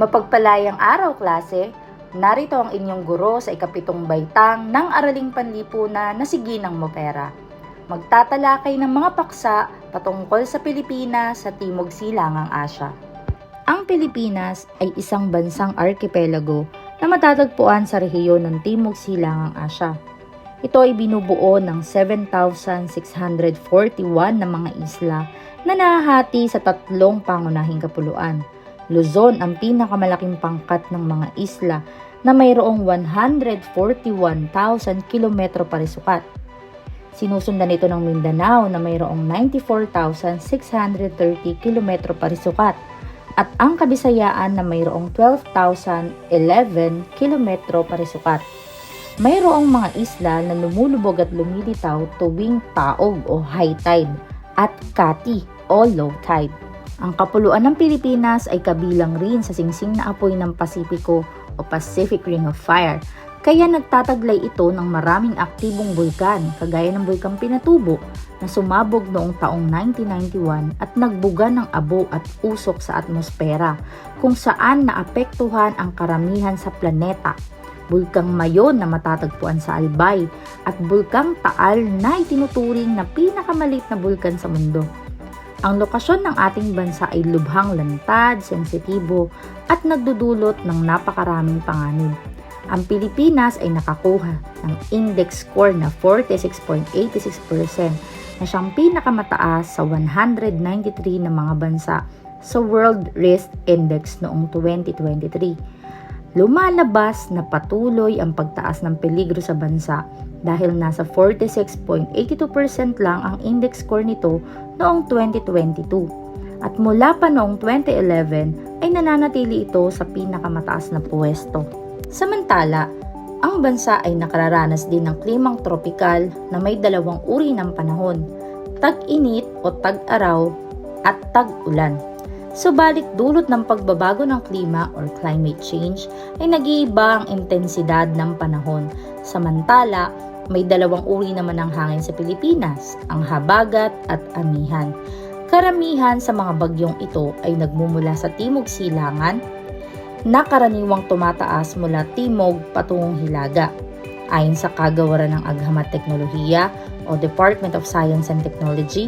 Mapagpalayang araw, klase. Narito ang inyong guro sa ikapitong baitang ng Araling Panlipunan na si Ginang Mopera. Magtatalakay ng mga paksa patungkol sa Pilipinas sa Timog Silangang Asya. Ang Pilipinas ay isang bansang arkipelago na matatagpuan sa rehiyon ng Timog Silangang Asya. Ito ay binubuo ng 7,641 na mga isla na nahahati sa tatlong pangunahing kapuluan. Luzon ang pinakamalaking pangkat ng mga isla na mayroong 141,000 kilometro parisukat. Sinusundan ito ng Mindanao na mayroong 94,630 kilometro parisukat at ang Kabisayaan na mayroong 12,011 kilometro parisukat. Mayroong mga isla na lumulubog at lumilitaw tuwing taog o high tide at kati o low tide. Ang kapuluan ng Pilipinas ay kabilang rin sa singsing na apoy ng Pasipiko o Pacific Ring of Fire, kaya nagtataglay ito ng maraming aktibong bulkan kagaya ng Bulkang Pinatubo na sumabog noong taong 1991 at nagbuga ng abo at usok sa atmosfera kung saan naapektuhan ang karamihan sa planeta. Bulkang Mayon na matatagpuan sa Albay at Bulkang Taal na itinuturing na pinakamalit na bulkan sa mundo. Ang lokasyon ng ating bansa ay lubhang lantad, sensitibo at nagdudulot ng napakaraming panganib. Ang Pilipinas ay nakakuha ng index score na 46.86% na siyang pinakamataas sa 193 na mga bansa sa World Risk Index noong 2023. Lumalabas na patuloy ang pagtaas ng peligro sa bansa dahil nasa 46.82% lang ang index score nito noong 2022. At mula pa noong 2011 ay nananatili ito sa pinakamataas na pwesto. Samantala, ang bansa ay nakararanas din ng klimang tropikal na may dalawang uri ng panahon, tag-init o tag-araw at tag-ulan. Subalit dulot ng pagbabago ng klima or climate change ay nag-iiba ang intensidad ng panahon. Samantala, may dalawang uri naman ng hangin sa Pilipinas, ang habagat at amihan. Karamihan sa mga bagyong ito ay nagmumula sa timog silangan na karaniwang tumataas mula timog patungong hilaga. Ayon sa kagawaran ng Aghamat Teknolohiya o Department of Science and Technology,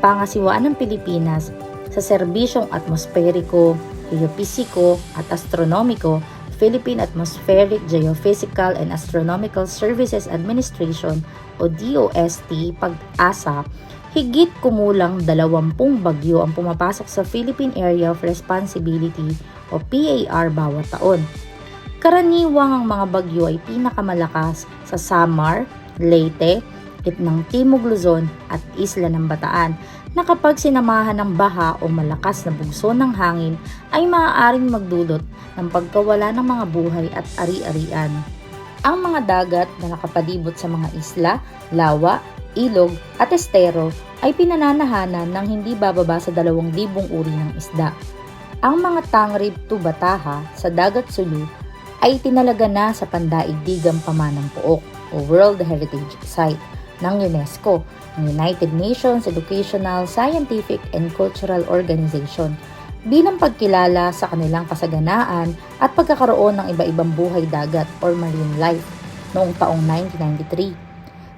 pangasiwaan ng Pilipinas sa serbisyong atmosperiko, geopisiko at astronomiko, Philippine Atmospheric Geophysical and Astronomical Services Administration o DOST Pag-asa, higit kumulang 20 bagyo ang pumapasok sa Philippine Area of Responsibility o PAR bawat taon. Karaniwang ang mga bagyo ay pinakamalakas sa Samar, Leyte, Gitnang Timog Luzon at Isla ng Bataan na kapag sinamahan ng baha o malakas na bugso ng hangin ay maaaring magdulot ng pagkawala ng mga buhay at ari-arian. Ang mga dagat na nakapalibot sa mga isla, lawa, ilog at estero ay pinananahanan ng hindi bababa sa 2,000 uri ng isda. Ang mga tangrib tubataha sa dagat sulu ay tinalaga na sa Pandaigdigang Pamanang Pook o World Heritage Site ng UNESCO, ng United Nations Educational, Scientific and Cultural Organization bilang pagkilala sa kanilang kasaganaan at pagkakaroon ng iba-ibang buhay dagat or marine life noong taong 1993.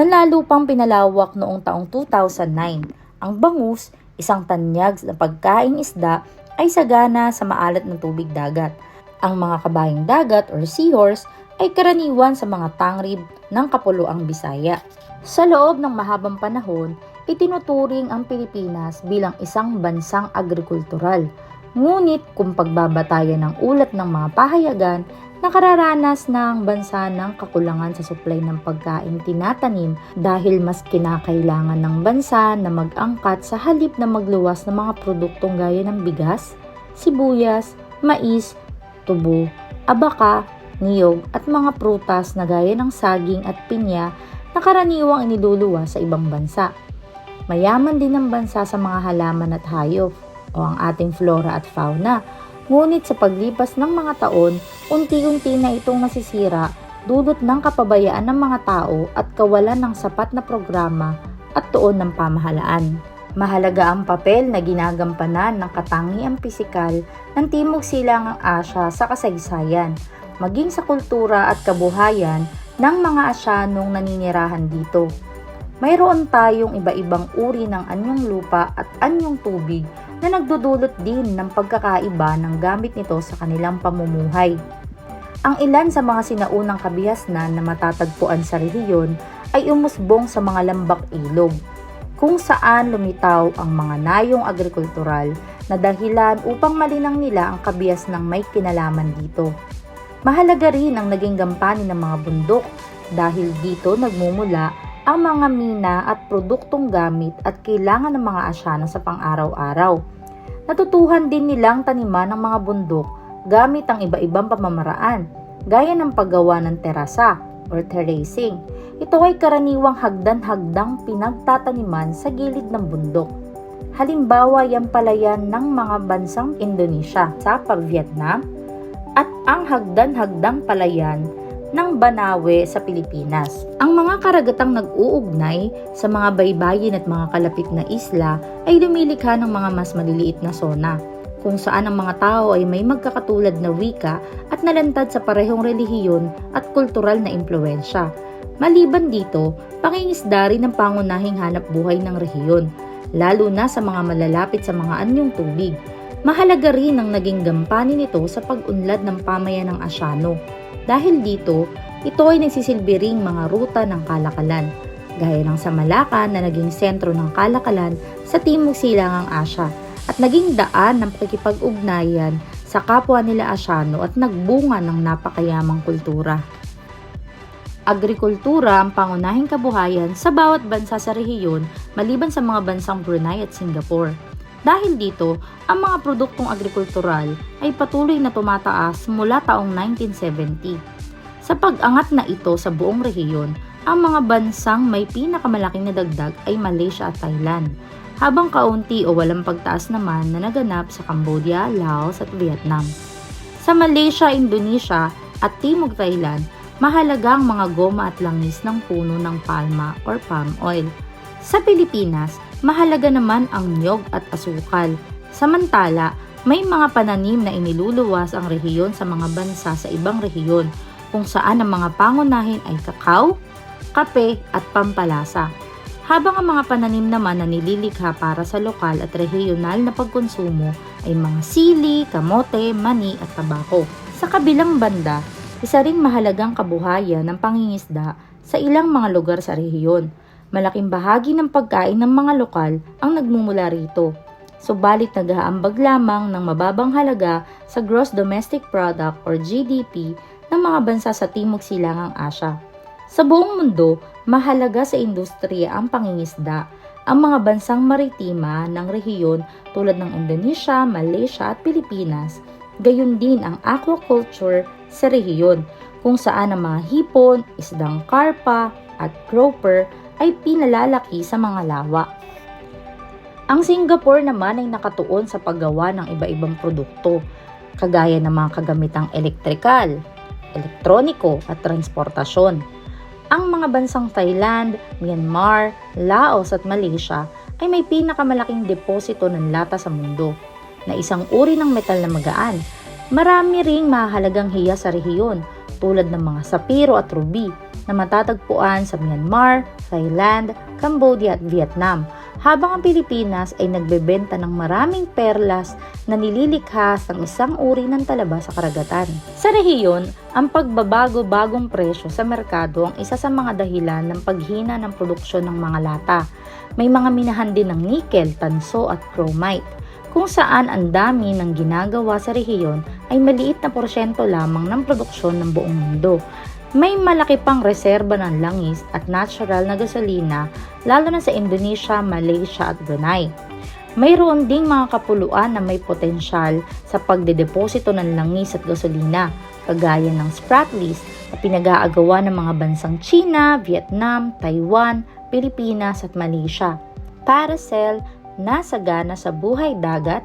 Nanlalo pang pinalawak noong taong 2009. Ang bangus, isang tanyag na pagkaing isda, ay sagana sa maalat na tubig dagat. Ang mga kabayang dagat or seahorse ay karaniwan sa mga tangrib ng kapuluang Bisaya. Sa loob ng mahabang panahon, itinuturing ang Pilipinas bilang isang bansang agrikultural. Ngunit kung pagbabatayan ng ulat ng mga pahayagan, nakararanas na bansa ng kakulangan sa supply ng pagkain tinatanim dahil mas kinakailangan ng bansa na mag-angkat sa halip na magluwas ng mga produktong gaya ng bigas, sibuyas, mais, tubo, abaka, niyog at mga prutas na gaya ng saging at pinya na karaniwang iniluluwa sa ibang bansa. Mayaman din ang bansa sa mga halaman at hayop o ang ating flora at fauna. Ngunit sa paglipas ng mga taon, unti-unti na itong nasisira dulot ng kapabayaan ng mga tao at kawalan ng sapat na programa at tuon ng pamahalaan. Mahalaga ang papel na ginagampanan ng katangiang pisikal ng Timog Silangang Asya sa kasaysayan, maging sa kultura at kabuhayan ng mga Asyanong naninirahan dito. Mayroon tayong iba-ibang uri ng anyong lupa at anyong tubig na nagdudulot din ng pagkakaiba ng gamit nito sa kanilang pamumuhay. Ang ilan sa mga sinaunang kabihasnan na matatagpuan sa rehiyon ay umusbong sa mga lambak ilog, kung saan lumitaw ang mga nayong agrikultural na dahilan upang malinang nila ang kabias ng may kinalaman dito. Mahalaga rin ang naging gampanin ng mga bundok dahil dito nagmumula ang mga mina at produktong gamit at kailangan ng mga asyano sa pang-araw-araw. Natutuhan din nilang taniman ng mga bundok gamit ang iba-ibang pamamaraan, gaya ng paggawa ng terasa or terracing. Ito ay karaniwang hagdan-hagdang pinagtataniman sa gilid ng bundok. Halimbawa yan palayan ng mga bansang Indonesia sa pag-Vietnam at ang hagdan-hagdang palayan ng Banawe sa Pilipinas. Ang mga karagatang nag-uugnay sa mga baybayin at mga kalapit na isla ay lumilikha ng mga mas maliliit na sona kung saan ang mga tao ay may magkakatulad na wika at nalantad sa parehong relihiyon at kultural na impluensya. Maliban dito, pangingisda rin ang pangunahing hanap buhay ng rehiyon, lalo na sa mga malalapit sa mga anyong tubig. Mahalaga rin ang naging gampanin nito sa pag-unlad ng pamayan ng Asyano. Dahil dito, ito ay nagsisilbi ring mga ruta ng kalakalan, gaya ng sa Malacca na naging sentro ng kalakalan sa Timog Silangang Asya at naging daan ng pakikipag-ugnayan sa kapwa nila Asyano at nagbunga ng napakayamang kultura. Agrikultura ang pangunahing kabuhayan sa bawat bansa sa rehiyon maliban sa mga bansang Brunei at Singapore. Dahil dito, ang mga produktong agrikultural ay patuloy na tumataas mula taong 1970. Sa pag-angat na ito sa buong rehiyon, ang mga bansang may pinakamalaking nadagdag ay Malaysia at Thailand, habang kaunti o walang pagtaas naman na naganap sa Cambodia, Laos at Vietnam. Sa Malaysia, Indonesia at Timog Thailand, mahalaga ang mga goma at langis ng puno ng palma or palm oil. Sa Pilipinas, mahalaga naman ang niyog at asukal. Samantala, may mga pananim na iniluluwas ang rehiyon sa mga bansa sa ibang rehiyon kung saan ang mga pangunahin ay kakao, kape at pampalasa. Habang ang mga pananim naman na nililikha para sa lokal at rehiyonal na pagkonsumo ay mga sili, kamote, mani at tabako. Sa kabilang banda, isa ring mahalagang kabuhayan ng pangingisda sa ilang mga lugar sa rehiyon. Malaking bahagi ng pagkain ng mga lokal ang nagmumula rito. Subalit nag-aambag lamang ng mababang halaga sa gross domestic product or GDP ng mga bansa sa Timog Silangang Asya. Sa buong mundo, mahalaga sa industriya ang pangingisda. Ang mga bansang maritima ng rehiyon tulad ng Indonesia, Malaysia at Pilipinas, gayon din ang aquaculture sa rehiyon kung saan ang mga hipon, isdang karpa at grouper ay pinalalaki sa mga lawa. Ang Singapore naman ay nakatuon sa paggawa ng iba-ibang produkto, kagaya ng mga kagamitang elektrikal, elektroniko at transportasyon. Ang mga bansang Thailand, Myanmar, Laos at Malaysia ay may pinakamalaking deposito ng lata sa mundo na isang uri ng metal na magaan. Marami ring mahalagang hiya sa rehiyon tulad ng mga sapiro at ruby na matatagpuan sa Myanmar, Thailand, Cambodia at Vietnam habang ang Pilipinas ay nagbebenta ng maraming perlas na nililikha sa isang uri ng talaba sa karagatan. Sa rehiyon, ang pagbabago-bagong presyo sa merkado ang isa sa mga dahilan ng paghina ng produksyon ng mga lata. May mga minahan din ng nickel, tanso at chromite kung saan ang dami ng ginagawa sa rehiyon ay maliit na porsyento lamang ng produksyon ng buong mundo. May malaki pang reserba ng langis at natural na gasolina lalo na sa Indonesia, Malaysia at Brunei. Mayroon ding mga kapuluan na may potensyal sa pagdedeposito ng langis at gasolina, kagaya ng Spratlys na pinag-aagawa ng mga bansang China, Vietnam, Taiwan, Pilipinas at Malaysia. Paracel na sagana sa buhay dagat,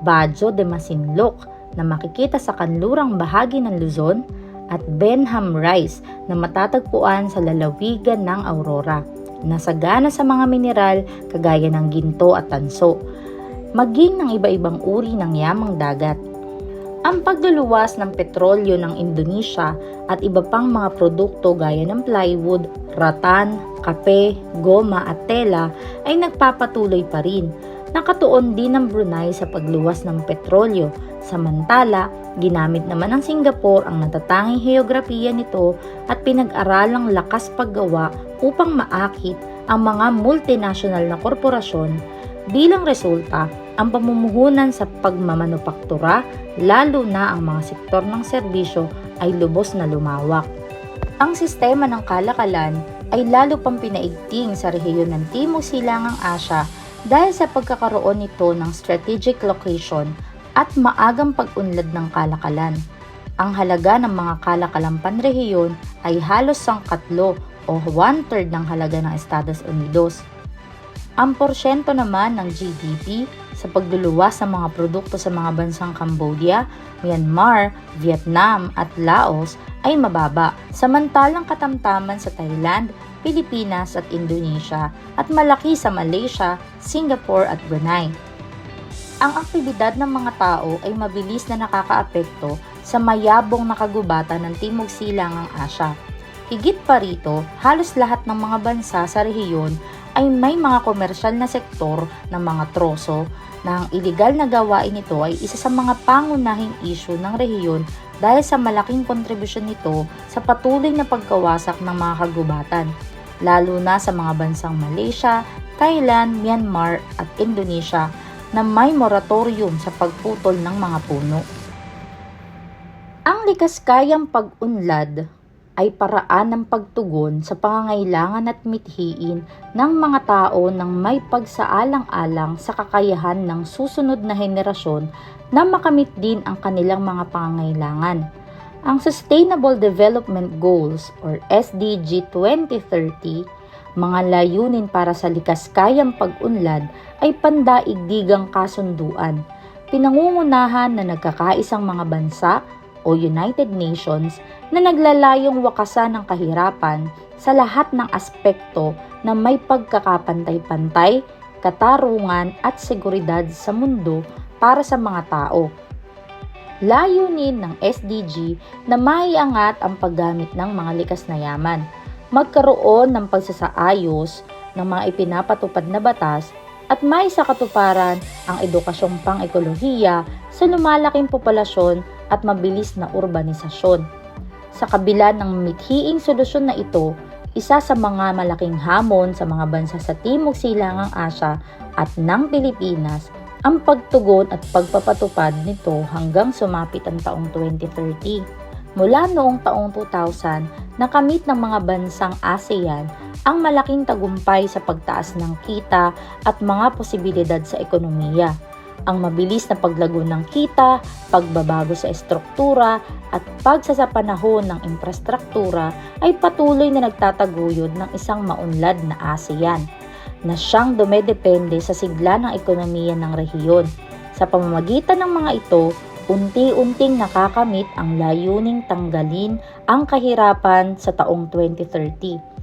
Bajo de Masinloc na makikita sa kanlurang bahagi ng Luzon, at Benham Rice na matatagpuan sa lalawigan ng Aurora. na sagana sa mga mineral kagaya ng ginto at tanso, maging ng iba-ibang uri ng yamang dagat. Ang pagduluwas ng petrolyo ng Indonesia at iba pang mga produkto gaya ng plywood, ratan, kape, goma at tela ay nagpapatuloy pa rin. Nakatuon din ng Brunei sa pagluwas ng petrolyo. Samantala, ginamit naman ng Singapore ang natatanging heograpiya nito at pinag-aralang lakas paggawa upang maakit ang mga multinational na korporasyon. Bilang resulta, ang pamumuhunan sa pagmamanupaktura, lalo na ang mga sektor ng serbisyo ay lubos na lumawak. Ang sistema ng kalakalan ay lalo pang pinaigting sa rehiyon ng Timog Silangang Asya dahil sa pagkakaroon nito ng strategic location at maagang pag-unlad ng kalakalan. Ang halaga ng mga kalakalang panrehiyon ay halos sangkatlo o one-third ng halaga ng Estados Unidos. Ang porsyento naman ng GDP sa pagduluwas ng mga produkto sa mga bansang Cambodia, Myanmar, Vietnam at Laos ay mababa, samantalang katamtaman sa Thailand, Pilipinas at Indonesia at malaki sa Malaysia, Singapore at Brunei. Ang aktibidad ng mga tao ay mabilis na nakakaapekto sa mayabong na kagubatan ng Timog Silangang Asya. Higit pa rito, halos lahat ng mga bansa sa rehiyon ay may mga komersyal na sektor ng mga troso na ang iligal na gawain nito ay isa sa mga pangunahing issue ng rehiyon dahil sa malaking kontribusyon nito sa patuloy na pagkawasak ng mga kagubatan, lalo na sa mga bansang Malaysia, Thailand, Myanmar at Indonesia na may moratorium sa pagputol ng mga puno. Ang likas kayang pag-unlad ay paraan ng pagtugon sa pangangailangan at mithiin ng mga tao ng may pagsaalang-alang sa kakayahan ng susunod na henerasyon na makamit din ang kanilang mga pangangailangan. Ang Sustainable Development Goals or SDG 2030, mga layunin para sa likas kayang pag-unlad ay pandaigdigang kasunduan. Pinangungunahan na nagkakaisang mga bansa o United Nations na naglalayong wakasan ng kahirapan sa lahat ng aspekto na may pagkakapantay-pantay, katarungan at seguridad sa mundo para sa mga tao. Layunin ng SDG na maiangat ang paggamit ng mga likas na yaman, magkaroon ng pagsasaayos ng mga ipinapatupad na batas at may sa katuparan ang edukasyong pang-ekolohiya sa lumalaking populasyon at mabilis na urbanisasyon. Sa kabila ng mithiing solusyon na ito, isa sa mga malaking hamon sa mga bansa sa Timog Silangang Asya at ng Pilipinas ang pagtugon at pagpapatupad nito hanggang sumapit ang taong 2030. Mula noong taong 2000, nakamit ng mga bansang ASEAN ang malaking tagumpay sa pagtaas ng kita at mga posibilidad sa ekonomiya ang mabilis na paglago ng kita, pagbabago sa estruktura at pagsasapanahon ng infrastruktura ay patuloy na nagtataguyod ng isang maunlad na ASEAN na siyang dumedepende sa sigla ng ekonomiya ng rehiyon. Sa pamamagitan ng mga ito, unti-unting nakakamit ang layuning tanggalin ang kahirapan sa taong 2030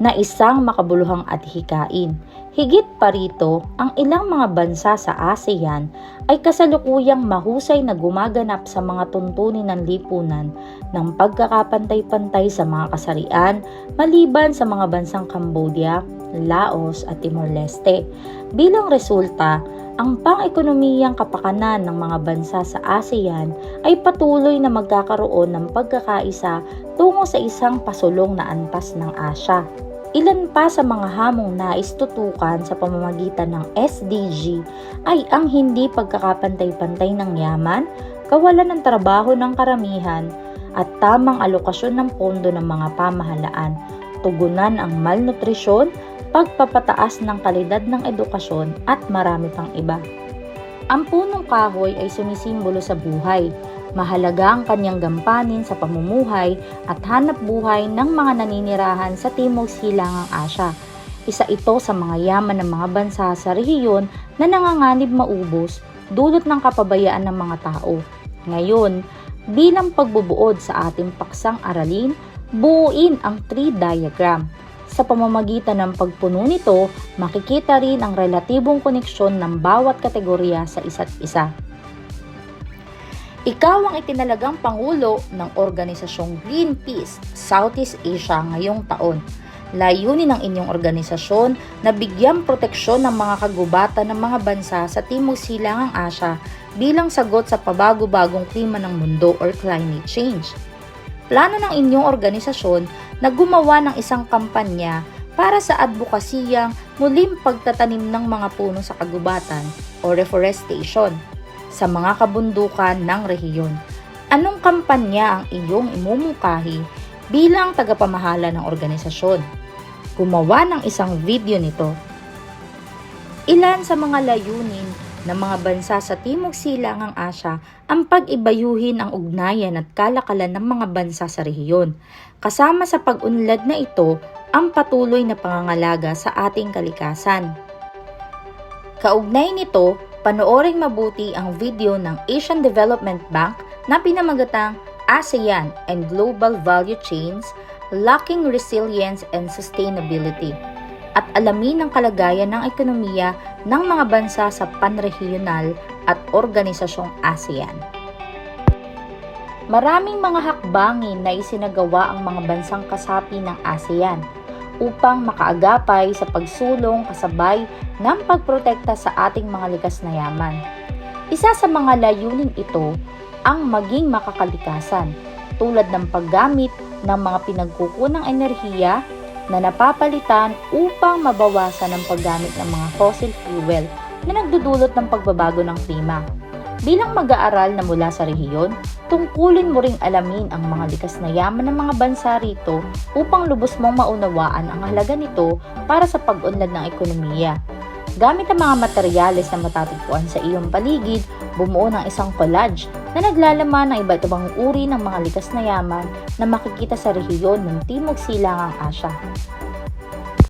na isang makabuluhang adhikain. Higit pa rito, ang ilang mga bansa sa ASEAN ay kasalukuyang mahusay na gumaganap sa mga tuntunin ng lipunan ng pagkakapantay-pantay sa mga kasarian maliban sa mga bansang Cambodia, Laos at Timor-Leste. Bilang resulta, ang pang-ekonomiyang kapakanan ng mga bansa sa ASEAN ay patuloy na magkakaroon ng pagkakaisa tungo sa isang pasulong na antas ng Asya. Ilan pa sa mga hamong nais tutukan sa pamamagitan ng SDG ay ang hindi pagkakapantay-pantay ng yaman, kawalan ng trabaho ng karamihan, at tamang alokasyon ng pondo ng mga pamahalaan, tugunan ang malnutrisyon, pagpapataas ng kalidad ng edukasyon at marami pang iba. Ang punong kahoy ay sumisimbolo sa buhay, Mahalaga ang kanyang gampanin sa pamumuhay at hanap buhay ng mga naninirahan sa Timog Silangang Asya. Isa ito sa mga yaman ng mga bansa sa rehiyon na nanganganib maubos dulot ng kapabayaan ng mga tao. Ngayon, bilang pagbubuod sa ating paksang aralin, buuin ang tree diagram. Sa pamamagitan ng pagpuno nito, makikita rin ang relatibong koneksyon ng bawat kategorya sa isa't isa. Ikaw ang itinalagang Pangulo ng Organisasyong Greenpeace Southeast Asia ngayong taon. Layunin ng inyong organisasyon na bigyang proteksyon ng mga kagubatan ng mga bansa sa Timog Silangang Asya bilang sagot sa pabago-bagong klima ng mundo or climate change. Plano ng inyong organisasyon na gumawa ng isang kampanya para sa advokasiyang muling pagtatanim ng mga puno sa kagubatan o reforestation sa mga kabundukan ng rehiyon. Anong kampanya ang iyong imumungkahi bilang tagapamahala ng organisasyon? Gumawa ng isang video nito. Ilan sa mga layunin ng mga bansa sa Timog Silangang Asya ang pag-ibayuhin ang ugnayan at kalakalan ng mga bansa sa rehiyon. Kasama sa pag-unlad na ito ang patuloy na pangangalaga sa ating kalikasan. Kaugnay nito, panooring mabuti ang video ng Asian Development Bank na pinamagatang ASEAN and Global Value Chains, Lacking Resilience and Sustainability at alamin ang kalagayan ng ekonomiya ng mga bansa sa panrehiyonal at organisasyong ASEAN. Maraming mga hakbangin na isinagawa ang mga bansang kasapi ng ASEAN upang makaagapay sa pagsulong kasabay ng pagprotekta sa ating mga likas na yaman. Isa sa mga layunin ito ang maging makakalikasan tulad ng paggamit ng mga pinagkukunang enerhiya na napapalitan upang mabawasan ang paggamit ng mga fossil fuel na nagdudulot ng pagbabago ng klima. Bilang mag-aaral na mula sa rehiyon, tungkulin mo ring alamin ang mga likas na yaman ng mga bansa rito upang lubos mong maunawaan ang halaga nito para sa pag-unlad ng ekonomiya. Gamit ang mga materyales na matatagpuan sa iyong paligid, bumuo ng isang collage na naglalaman ng iba't ibang uri ng mga likas na yaman na makikita sa rehiyon ng Timog Silangang Asya.